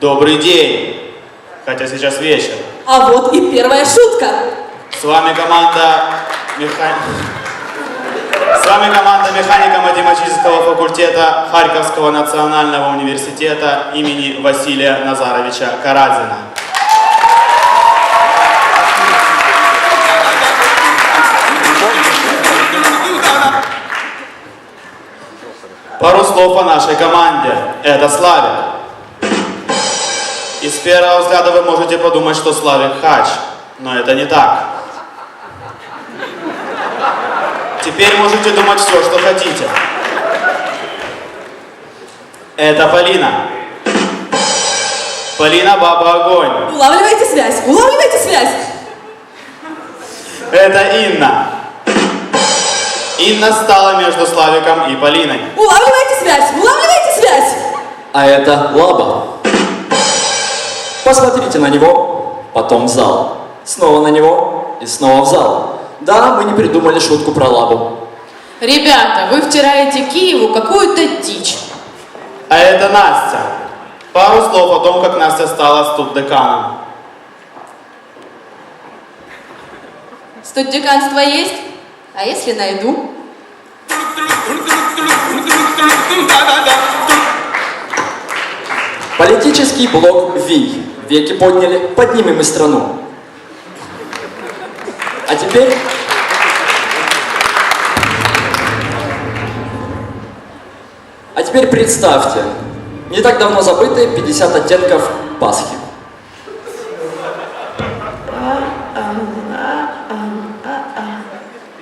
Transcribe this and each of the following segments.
Добрый день. Хотя сейчас вечер. А вот и первая шутка. С вами команда меха... С вами команда механико-математического факультета Харьковского национального университета имени Василия Назаровича Каразина. Пару слов о нашей команде. Это Славик. Первого взгляда вы можете подумать, что Славик хач. Но это не так. Теперь можете думать все, что хотите. Это Полина. Полина Баба Огонь. Улавливайте связь, улавливайте связь. Это Инна. Инна стала между Славиком и Полиной. Улавливайте связь, улавливайте связь. А это Лаба. Посмотрите на него, потом в зал. Снова на него и снова в зал. Да, мы не придумали шутку про Лабу. Ребята, вы втираете Киеву какую-то дичь. А это Настя. Пару слов о том, как Настя стала студдеканом. Студдеканство есть? А если найду? Политический блок ВИЙ. Веки подняли, поднимем и страну. А теперь... А теперь представьте, не так давно забытые 50 оттенков Пасхи.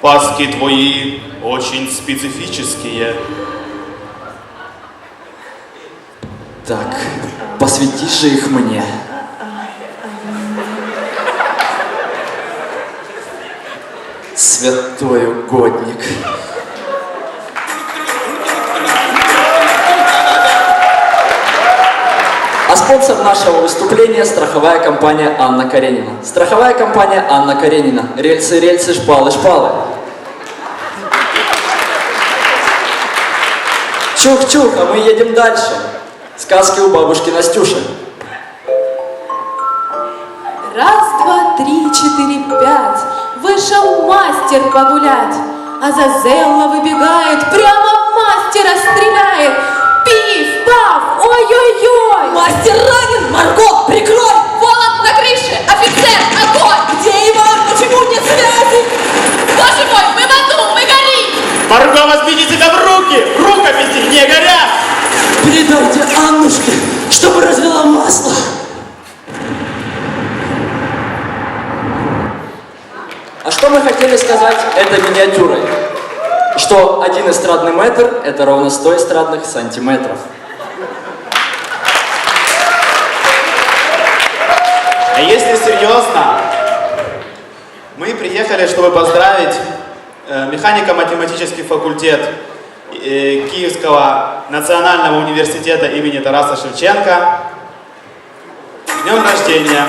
Паски твои очень специфические. Так, посвяти же их мне. Святой угодник. А спонсор нашего выступления – страховая компания Анна Каренина. Страховая компания Анна Каренина. Рельсы, рельсы, шпалы, шпалы. Чух-чух, а мы едем дальше. Сказки у бабушки Настюши. Раз, два, три, четыре, пять. Вышел мастер погулять. А Зазелла выбегает, что мы хотели сказать этой миниатюрой? Что один эстрадный метр – это ровно 100 эстрадных сантиметров. А если серьезно, мы приехали, чтобы поздравить э, механико-математический факультет э, Киевского национального университета имени Тараса Шевченко. Днем рождения!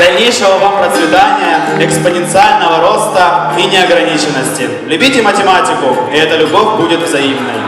Дальнейшего вам процветания, экспоненциального роста и неограниченности. Любите математику, и эта любовь будет взаимной.